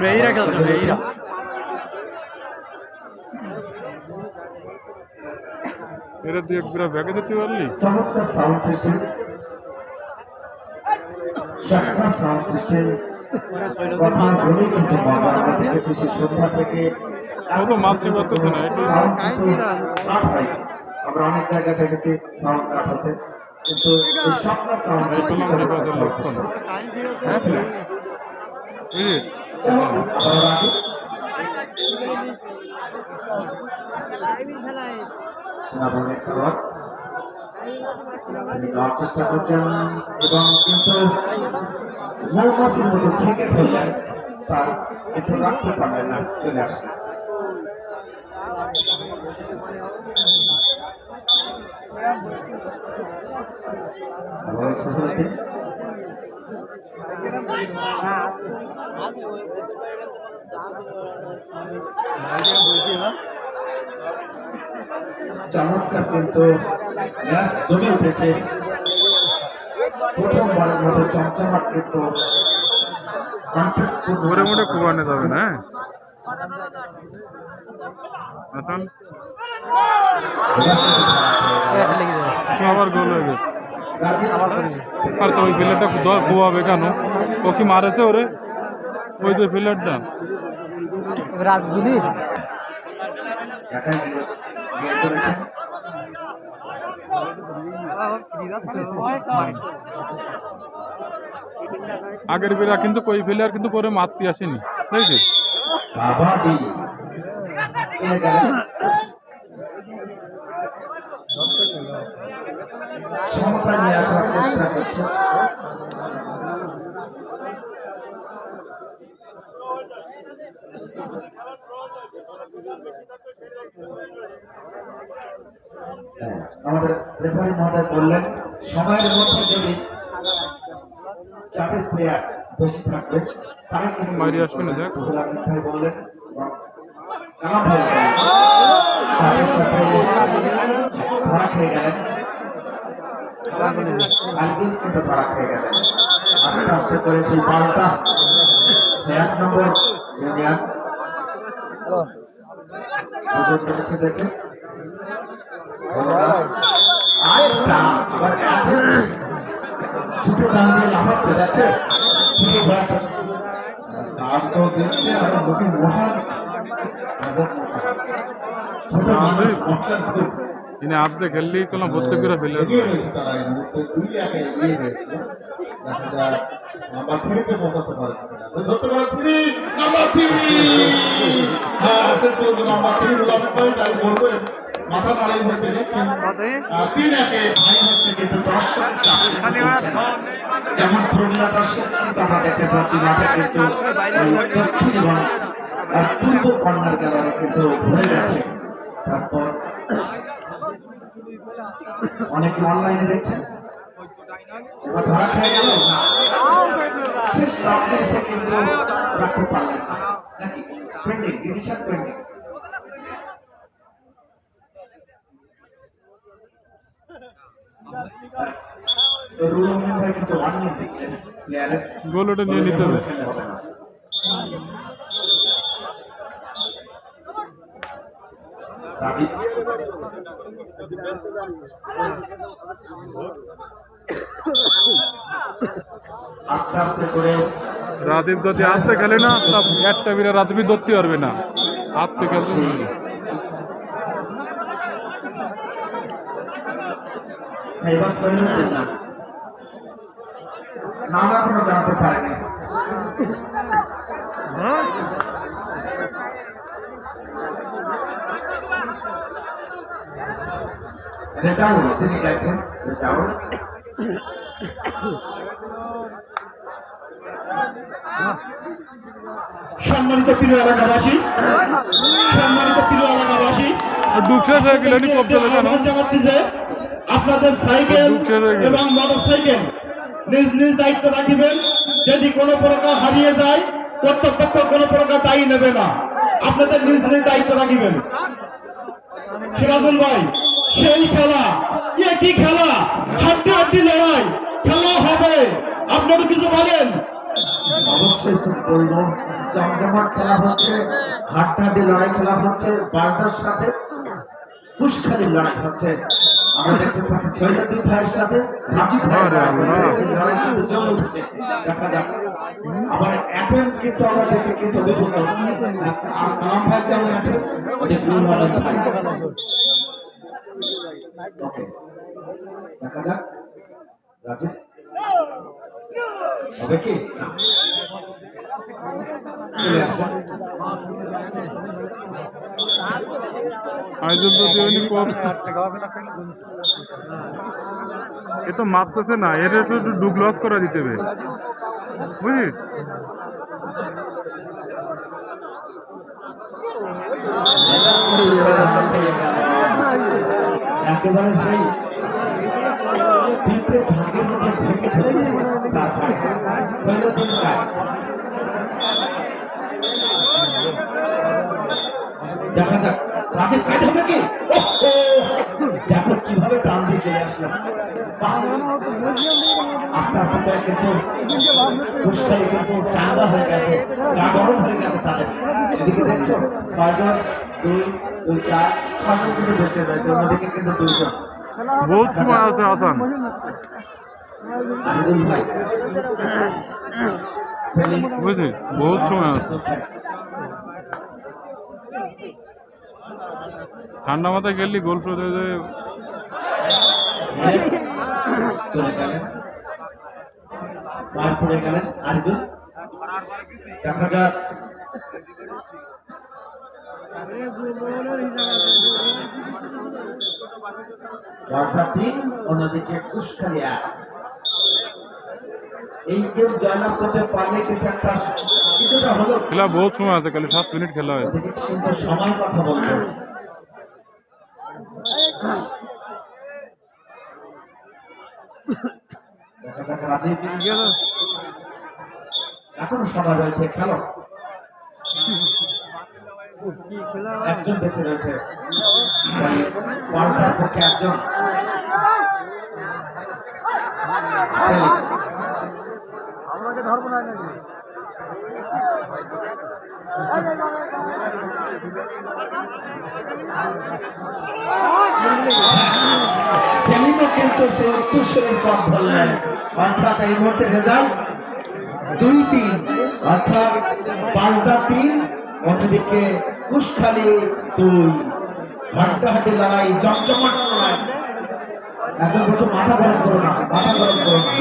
মেয়েরা খেলছে মেয়েরা। এরা তুই একবার ব্যাগে দিতে পারলি? মাতৃ পারতেছে না আমরা অনেক জায়গায় দেখেছি সাউন্ড কাট হতে কিন্তু তিনি নেওয়ার চেষ্টা করছেন এবং কিন্তু মৌমাছির মতো ছেঁকে ফেললেন তার কিন্তু রাখতে পারলেন না চলে আসলেন। আবার সফলতি চমৎকার কিন্তু ম্যাচ জমে উঠেছে প্রথমবারের মতো চমচমাট কিন্তু ঘুরে মুড়ে কুবানে যাবে না? হাসান? আবার গোল হয়ে গেছে। আর তো ওই প্লেয়ারটা কুয়াবে কেন? ও কি মারেছে ওরে? ওই যে গিয়ে চলেছেন আগের বেলা কিন্তু কই প্লেয়ার কিন্তু পরে মারতে আসেনি বুঝলি। সমতা নিয়ে আসার চেষ্টা করছে আমাদের রেফারি মহোদয় বললেন সময়ের মধ্যে যদি চারটে প্লেয়ার বেশি থাকবে তারা কিন্তু বললেন ভাই বললেন। সাথে সাথে ধরা খেয়ে গেলেন আলদিন কিন্তু এক নম্বর ইউনিয়ন দুজন মিলে ছেড়েছে আরেকটা ছোট গান দিয়ে লাফাচ্ছে যাচ্ছে ছোট তো দেখছে আর লোকে নাম্বার থ্রি গোলাপি পাই তাই বলবে মাথা নাড়াই হতে যেমন আর পূর্ব কর্নার গ্যালারি কিন্তু ভরে গেছে। তারপর অনেকে অনলাইনে দেখছেন। এবার ধরা খেয়ে গেল। শেষ রাউন্ডে এসে কিন্তু রাখতে পারলেন নাকি? গোল ওটা নিয়ে নিতে হবে। দাবি? আস্তে আস্তে করে। রাদীপ যদি হাতে খেলে না একটা বিরা রাদীপই ধরতে পারবে না। খেলতে সৈন্য না। নাম এখনও জানতে পারেনি। সম্মানিত প্রিয় এলাকাবাসী সম্মানিত প্রিয় এলাকাবাসী আপনাদের সাইকেল এবং মোটর সাইকেল নিজ নিজ দায়িত্ব রাখিবেন। যদি কোনো প্রকার হারিয়ে যায় কর্তৃপক্ষ কোনো প্রকার দায়ী নেবে না। আপনাদের নিজ নিজ দায়িত্ব রাখিবেন। সিরাজুল ভাই সেই খেলা। এ কি খেলা? হাড্ডি হাড্ডি লড়াই। খেলা হবে। আপনারা কিছু বলেন? অবশ্যই তুমি বলব খেলা হচ্ছে লড়াই খেলা হচ্ছে সাথে লড়াই হচ্ছে। সাথে লড়াই। কিন্তু দেখা যাক হবে কি আয়োজন কম এ তো মারতেছে না এর একটু একটু ডুব লস করে দিতে হবে। বুঝিস একেবারে সেই পিঁপড়ে ঝাঁকের মধ্যে ঝেঁকে ভাই দেখা যাক, রাজের কাজ হবে কি? দেখো কীভাবে টান দিয়ে চলে আসলো। বাহ! আস্তে আস্তে করে কিন্তু পুষ্কারি কিন্তু চাঙ্গা হয়ে গেছে, গা গরম হয়ে গেছে তাদের। এদিকে দেখছ, ছয়জন, দুই বেঁচে রয়েছে অন্যদিকে কিন্তু বহুত সময় আছে আসান আমিরুল বুঝলি? বহুত সময় আছে। ঠান্ডা মাথায় গেলি গোল ফেরত হয়ে যায়। চলে গেলেন। পার পড়ে গেলেন আরেকজন। দেখা যাক তিন অন্যদিকে কুশকারি এক এই গেম জয়লাভ করতে পারলে কিন্তু একটা কিছুটা হলো খেলা বহুত সময় আছে খালি সাত মিনিট খেলা হয়েছে কিন্তু সময় কথা যাক সময় রয়েছে খেলো। একজন বেঁচে রয়েছে। পাল্টার পক্ষে একজন। আমাকে ধরবো না নাকি? সেলিমও কিন্তু সে উত্তরস্বরের পথ ধরলেন। অর্থাৎ এই মুহূর্তে রেজাল্ট দুই তিন। অর্থাৎ পাল্টা তিন অন্যদিকে কুশখালি দুই হাড্ডাহাড্ডি লড়াই জমজমাট লড়াই একজন বলছো, মাথা গরম করো না, মাথা গরম করো না।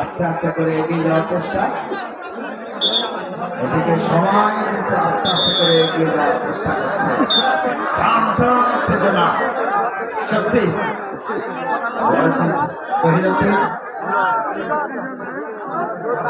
আস্তে আস্তে করে এগিয়ে যাওয়ার চেষ্টা। এদিকে সবাই কিন্তু আস্তে আস্তে করে এগিয়ে যাওয়ার চেষ্টা করছে। উত্তেজনা। সত্যি versus শহীদুদ্দিন হবে না ডিসকালি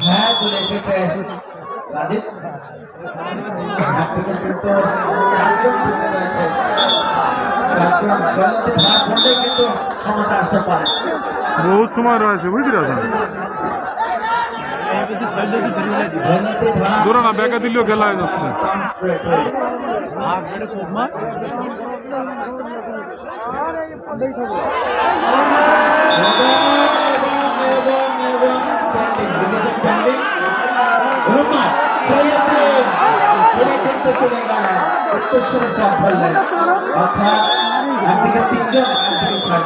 হ্যাঁ চলে এসেছে রাজীব? বহুত সময় রয়েছে বুঝলি ধরো না ব্যাকা দিলেও খেলা হয়ে যাচ্ছে। চান্স রয়েছে ভাগ এটা খুব মার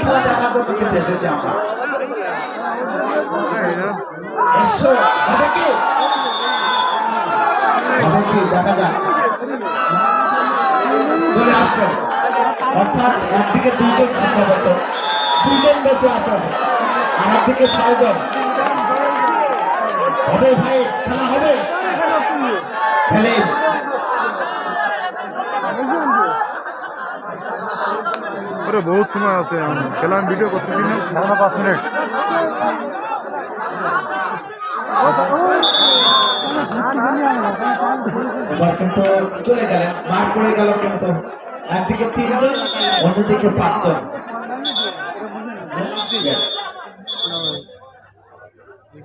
খেলা দেখার জন্য কিন্তু এসেছি আমরা দেখা যাক চলে অর্থাৎ একদিকে দুইজন সম্ভবত একদিকে ছয়জন হবে ভাই খেলা হবে। সেলিম ওরে বহুত সময় আছে এখন খেলা আমি ভিডিও করতেছি না। এখনও পাঁচ মিনিট। এবার কিন্তু চলে গেলেন মার পড়ে গেল কিন্তু। একদিকে তিনজন অন্যদিকে পাঁচজন Yes.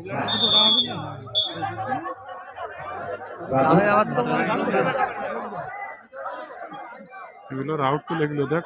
রাজু এগুলো রাউট চলে গেলো দেখ।